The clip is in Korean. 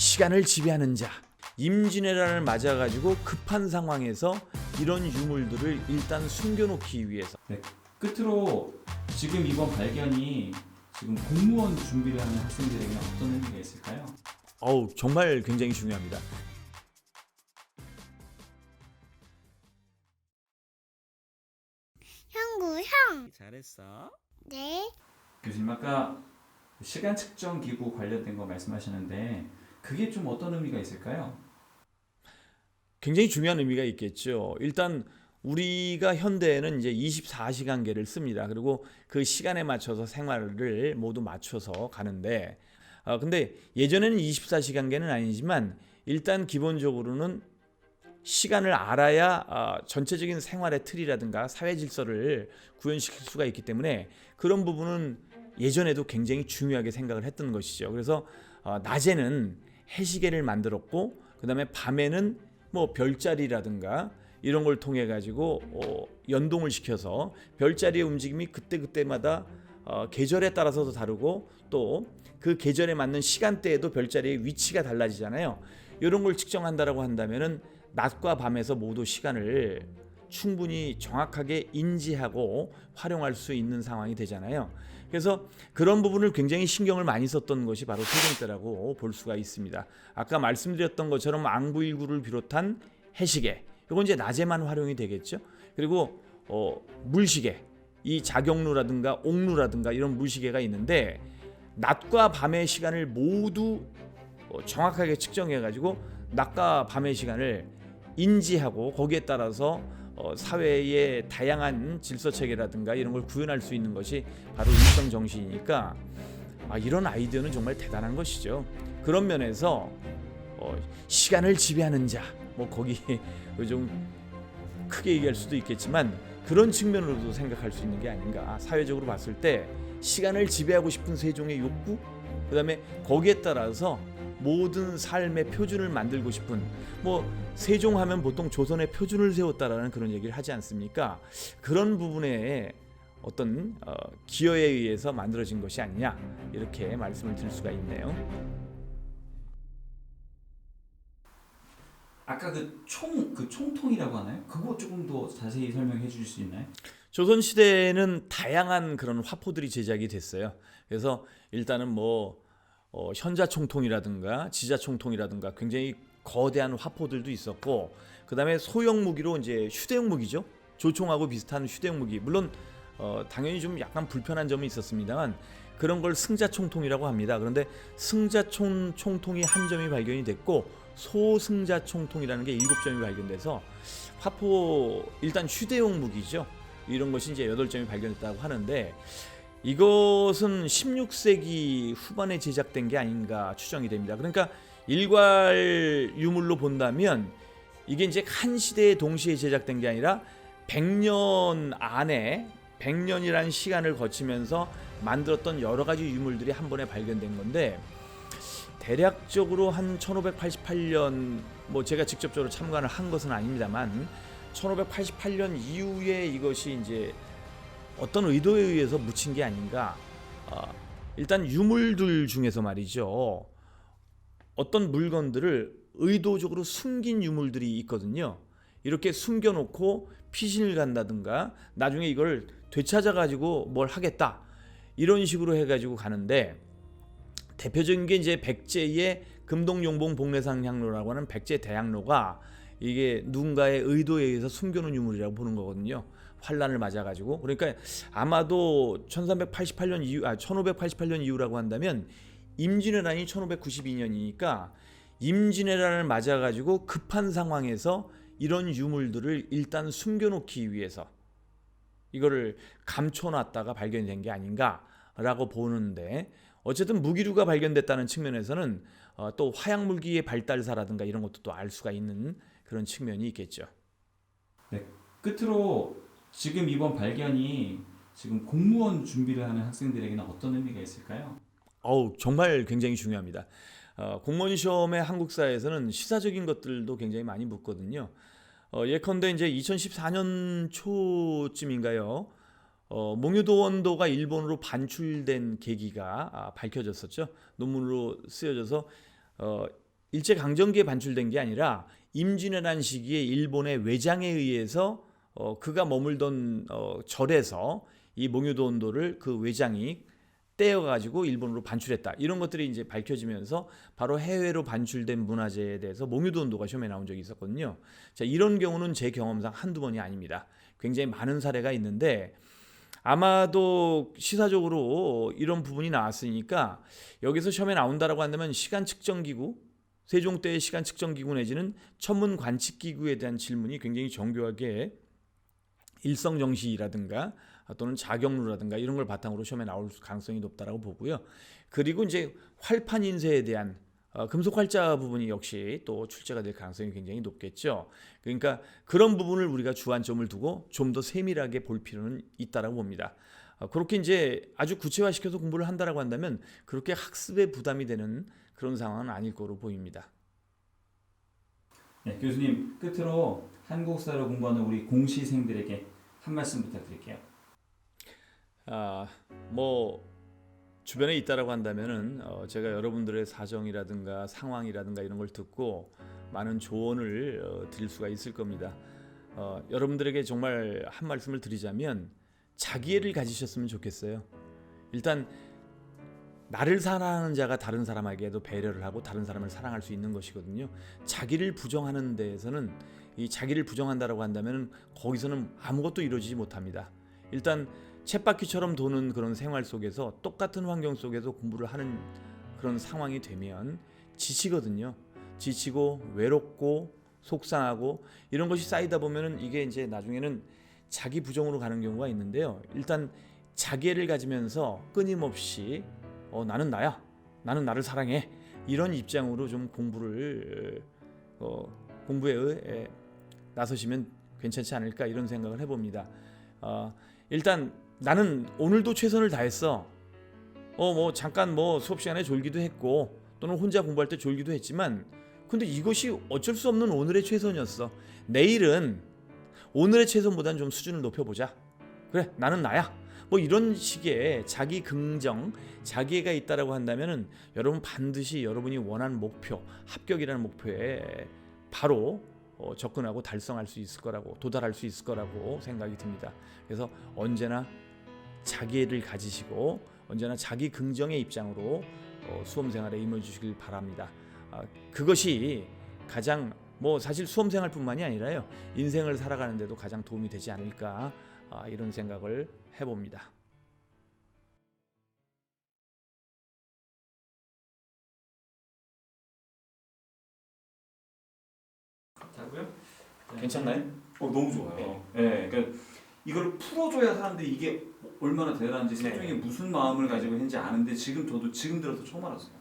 시간을 지배하는 자 임진왜란을 맞아가지고 급한 상황에서 이런 유물들을 일단 숨겨놓기 위해서 네, 끝으로 지금 이번 발견이 지금 공무원 준비를 하는 학생들에게는 어떤 의미가 있을까요? 어우 정말 굉장히 중요합니다. 형구 형. 잘했어. 네. 교수님 아까 시간 측정 기구 관련된 거 말씀하셨는데 그게 좀 어떤 의미가 있을까요? 굉장히 중요한 의미가 있겠죠. 일단 우리가 현대에는 이제 24시간계를 씁니다. 그리고 그 시간에 맞춰서 생활을 모두 맞춰서 가는데, 아 근데 예전에는 24시간계는 아니지만 일단 기본적으로는 시간을 알아야 아, 전체적인 생활의 틀이라든가 사회 질서를 구현시킬 수가 있기 때문에 그런 부분은 예전에도 굉장히 중요하게 생각을 했던 것이죠. 그래서 어, 낮에는 해시계를 만들었고 그다음에 밤에는 뭐 별자리라든가 이런 걸 통해 가지고 어, 연동을 시켜서 별자리의 움직임이 그때 그때마다 어, 계절에 따라서도 다르고 또 그 계절에 맞는 시간대에도 별자리의 위치가 달라지잖아요. 이런 걸 측정한다라고 한다면은 낮과 밤에서 모두 시간을 충분히 정확하게 인지하고 활용할 수 있는 상황이 되잖아요. 그래서 그런 부분을 굉장히 신경을 많이 썼던 것이 바로 세종 때라고 볼 수가 있습니다. 아까 말씀드렸던 것처럼 앙부일구를 비롯한 해시계, 이건 이제 낮에만 활용이 되겠죠. 그리고 어, 물시계, 이 자경루라든가 옥루라든가 이런 물시계가 있는데 낮과 밤의 시간을 모두 어, 정확하게 측정해 가지고 낮과 밤의 시간을 인지하고 거기에 따라서 어, 사회의 다양한 질서 체계라든가 이런 걸 구현할 수 있는 것이 바로 일성 정신이니까 아, 이런 아이디어는 정말 대단한 것이죠. 그런 면에서 어, 시간을 지배하는 자, 뭐 거기 좀 크게 얘기할 수도 있겠지만 그런 측면으로도 생각할 수 있는 게 아닌가. 사회적으로 봤을 때 시간을 지배하고 싶은 세종의 욕구, 그 다음에 거기에 따라서 모든 삶의 표준을 만들고 싶은 뭐 세종하면 보통 조선의 표준을 세웠다라는 그런 얘기를 하지 않습니까? 그런 부분에 어떤 어, 기여에 의해서 만들어진 것이 아니냐 이렇게 말씀을 드릴 수가 있네요. 아까 그총그 총통이라고 하나요? 그거 조금 더 자세히 설명해 주실 수 있나요? 조선 시대에는 다양한 그런 화포들이 제작이 됐어요. 그래서 일단은 뭐 어, 현자총통이라든가 지자총통이라든가 굉장히 거대한 화포들도 있었고 그 다음에 소형 무기로 이제 휴대용 무기죠. 조총하고 비슷한 휴대용 무기. 물론 어, 당연히 좀 약간 불편한 점이 있었습니다만 그런 걸 승자총통이라고 합니다. 그런데 승자총 총통이 한 점이 발견이 됐고 소승자총통이라는 게 일곱 점이 발견돼서 화포 일단 휴대용 무기죠. 이런 것이 이제 여덟 점이 발견됐다고 하는데 이것은 16세기 후반에 제작된 게 아닌가 추정이 됩니다. 그러니까 일괄 유물로 본다면 이게 이제 한 시대에 동시에 제작된 게 아니라 100년 안에 100년이라는 시간을 거치면서 만들었던 여러 가지 유물들이 한 번에 발견된 건데 대략적으로 한 1588년 뭐 제가 직접적으로 참관을 한 것은 아닙니다만 1588년 이후에 이것이 이제 어떤 의도에 의해서 묻힌 게 아닌가. 어, 일단 유물들 중에서 말이죠. 어떤 물건들을 의도적으로 숨긴 유물들이 있거든요. 이렇게 숨겨놓고 피신을 간다든가 나중에 이걸 되찾아 가지고 뭘 하겠다 이런 식으로 해가지고 가는데 대표적인 게 이제 백제의 금동용봉 복례상 향로라고 하는 백제 대향로가 이게 누군가의 의도에 의해서 숨겨놓은 유물이라고 보는 거거든요. 환란을 맞아가지고 그러니까 아마도 1388년 이후 아 1588년 이후라고 한다면 임진왜란이 1592년이니까 임진왜란을 맞아가지고 급한 상황에서 이런 유물들을 일단 숨겨놓기 위해서 이거를 감춰놨다가 발견된 게 아닌가라고 보는데 어쨌든 무기류가 발견됐다는 측면에서는 어, 또 화약 물기의 발달사라든가 이런 것도 또 알 수가 있는 그런 측면이 있겠죠. 네, 끝으로 지금 이번 발견이 지금 공무원 준비를 하는 학생들에게는 어떤 의미가 있을까요? 어우 정말 굉장히 중요합니다. 어, 공무원 시험의 한국사에서는 시사적인 것들도 굉장히 많이 묻거든요. 어, 예컨대 이제 2014년 초쯤인가요? 어, 몽유도 원도가 일본으로 반출된 계기가 아, 밝혀졌었죠. 논문으로 쓰여져서 어, 일제 강점기에 반출된 게 아니라 임진왜란 시기에 일본의 외장에 의해서 어, 그가 머물던 어, 절에서 이 몽유도 온도를 그 외장이 떼어가지고 일본으로 반출했다 이런 것들이 이제 밝혀지면서 바로 해외로 반출된 문화재에 대해서 몽유도 온도가 시험에 나온 적이 있었거든요. 자 이런 경우는 제 경험상 한두 번이 아닙니다. 굉장히 많은 사례가 있는데 아마도 시사적으로 이런 부분이 나왔으니까 여기서 시험에 나온다라고 한다면 시간 측정 기구 세종 때의 시간 측정 기구 내지는 천문 관측 기구에 대한 질문이 굉장히 정교하게 일성 정시라든가 또는 자경루라든가 이런 걸 바탕으로 시험에 나올 가능성이 높다라고 보고요. 그리고 이제 활판 인쇄에 대한 어, 금속 활자 부분이 역시 또 출제가 될 가능성이 굉장히 높겠죠. 그러니까 그런 부분을 우리가 주안점을 두고 좀 더 세밀하게 볼 필요는 있다라고 봅니다. 어, 그렇게 이제 아주 구체화시켜서 공부를 한다라고 한다면 그렇게 학습에 부담이 되는 그런 상황은 아닐 거로 보입니다. 네, 교수님 끝으로 한국사를 공부하는 우리 공시생들에게 한 말씀 부탁드릴게요. 아, 뭐 주변에 있다라고 한다면은 어, 제가 여러분들의 사정이라든가 상황이라든가 이런 걸 듣고 많은 조언을 어, 드릴 수가 있을 겁니다. 어, 여러분들에게 정말 한 말씀을 드리자면 자기애를 가지셨으면 좋겠어요. 일단 나를 사랑하는 자가 다른 사람에게도 배려를 하고 다른 사람을 사랑할 수 있는 것이거든요. 자기를 부정하는 데에서는 이 자기를 부정한다라고 한다면 거기서는 아무것도 이루어지지 못합니다. 일단 쳇바퀴처럼 도는 그런 생활 속에서 똑같은 환경 속에서 공부를 하는 그런 상황이 되면 지치거든요. 지치고 외롭고 속상하고 이런 것이 쌓이다 보면은 이게 이제 나중에는 자기 부정으로 가는 경우가 있는데요. 일단 자기애를 가지면서 끊임없이 어, 나는 나야. 나는 나를 사랑해. 이런 입장으로 좀 공부를 어, 공부에 에, 나서시면 괜찮지 않을까 이런 생각을 해봅니다. 어, 일단 나는 오늘도 최선을 다했어. 어 뭐 잠깐 뭐 수업 시간에 졸기도 했고 또는 혼자 공부할 때 졸기도 했지만 근데 이것이 어쩔 수 없는 오늘의 최선이었어. 내일은 오늘의 최선보다는 좀 수준을 높여보자. 그래 나는 나야. 뭐 이런 식의 자기 긍정, 자기애가 있다라고 한다면은 여러분 반드시 여러분이 원하는 목표, 합격이라는 목표에 바로 어, 접근하고 달성할 수 있을 거라고 도달할 수 있을 거라고 생각이 듭니다. 그래서 언제나 자기애를 가지시고 언제나 자기 긍정의 입장으로 어, 수험 생활에 임해 주시길 바랍니다. 아, 그것이 가장 뭐 사실 수험 생활뿐만이 아니라요 인생을 살아가는데도 가장 도움이 되지 않을까 아, 이런 생각을 해봅니다. 자고요? 괜찮나요? 어 너무 좋아요. 네, 그러니까 이걸 풀어줘야 사람들이 이게 얼마나 대단한지 세종이 무슨 마음을 가지고 했는지 아는데 지금 저도 지금 들어서 처음 알았어요.